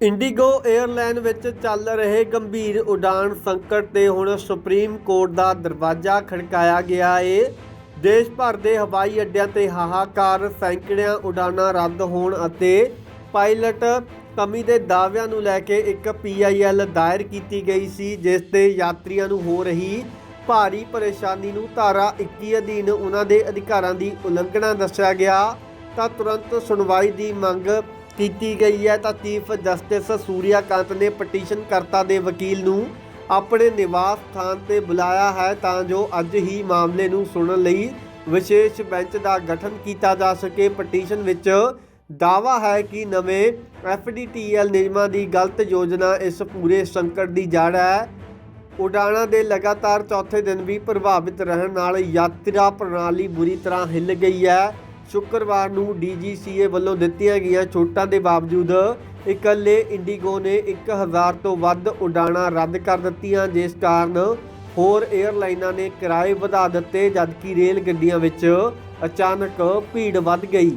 IndiGo airline ਵਿੱਚ ਚੱਲ ਰਹੇ ਗੰਭੀਰ ਉਡਾਨ ਸੰਕਟ ਤੇ ਹੁਣ ਸੁਪਰੀਮ ਕੋਰਟ ਦਾ ਦਰਵਾਜ਼ਾ ਖੜਕਾਇਆ ਗਿਆ ਏ। ਦੇਸ਼ ਭਰ ਦੇ ਹਵਾਈ ਅੱਡਿਆਂ ਤੇ ਹਾਹਾਕਾਰ, ਸੈਂਕੜਿਆਂ ਉਡਾਨਾਂ ਰੱਦ ਹੋਣ ਅਤੇ ਪਾਇਲਟ ਕਮੀ ਦੇ ਦਾਅਵਿਆਂ ਨੂੰ ਲੈ ਕੇ ਇੱਕ ਪੀਆਈਐਲ ਦਾਇਰ ਕੀਤੀ ਗਈ ਸੀ, ਜਿਸ ਤੇ ਯਾਤਰੀਆਂ ਨੂੰ ਹੋ ਰਹੀ ਭਾਰੀ ਪਰੇਸ਼ਾਨੀ ਨੂੰ ਧਾਰਾ 21 ਅਧੀਨ ਉਹਨਾਂ ਦੇ ਅਧਿਕਾਰਾਂ ਦੀ ਉਲੰਘਣਾ ਦੱਸਿਆ ਗਿਆ। ਤਾਂ ਤੁਰੰਤ ਸੁਣਵਾਈ ਦੀ ਮੰਗ ਕੀਤੀ ਗਈ ਹੈ ਤਾਂ ਚੀਫ ਜਸਟਿਸ ਸੂਰਿਆਕਾਂਤ ਨੇ ਪਟੀਸ਼ਨ ਕਰਤਾ ਦੇ ਵਕੀਲ ਨੂੰ ਆਪਣੇ ਨਿਵਾਸ ਸਥਾਨ ਤੇ ਬੁਲਾਇਆ ਹੈ ਤਾਂ ਜੋ ਅੱਜ ਹੀ ਮਾਮਲੇ ਨੂੰ ਸੁਣਨ ਲਈ ਵਿਸ਼ੇਸ਼ ਬੈਂਚ ਦਾ ਗਠਨ ਕੀਤਾ ਜਾ ਸਕੇ। ਪਟੀਸ਼ਨ ਵਿੱਚ ਦਾਵਾ ਹੈ ਕਿ ਨਵੇਂ ਐਫਡੀਟੀਐਲ ਨਿਯਮਾਂ ਦੀ ਗਲਤ ਯੋਜਨਾ ਇਸ ਪੂਰੇ ਸੰਕਟ ਦੀ ਜੜ ਹੈ। ਉਡਾਣਾਂ ਦੇ ਲਗਾਤਾਰ ਚੌਥੇ ਦਿਨ ਵੀ ਪ੍ਰਭਾਵਿਤ ਰਹਿਣ ਨਾਲ ਯਾਤਰਾ ਪ੍ਰਣਾਲੀ ਬੁਰੀ ਤਰ੍ਹਾਂ ਹਿੱਲ ਗਈ ਹੈ। ਸ਼ੁੱਕਰਵਾਰ ਨੂੰ ਡੀਜੀਸੀਏ ਵੱਲੋਂ ਦਿੱਤੀਆਂ ਗਈਆਂ ਛੋਟਾਂ ਦੇ ਬਾਵਜੂਦ ਇਕੱਲੇ ਇੰਡੀਗੋ ਨੇ 1000 ਤੋਂ ਵੱਧ ਉਡਾਣਾਂ ਰੱਦ ਕਰ ਦਿੱਤੀਆਂ, ਜਿਸ ਕਾਰਨ ਹੋਰ 에ਅਰਲਾਈਨਾਂ ਨੇ ਕਿਰਾਏ ਵਧਾ ਦਿੱਤੇ, ਜਦਕਿ ਰੇਲ ਗੱਡੀਆਂ ਵਿੱਚ ਅਚਾਨਕ ਭੀੜ ਵੱਧ ਗਈ।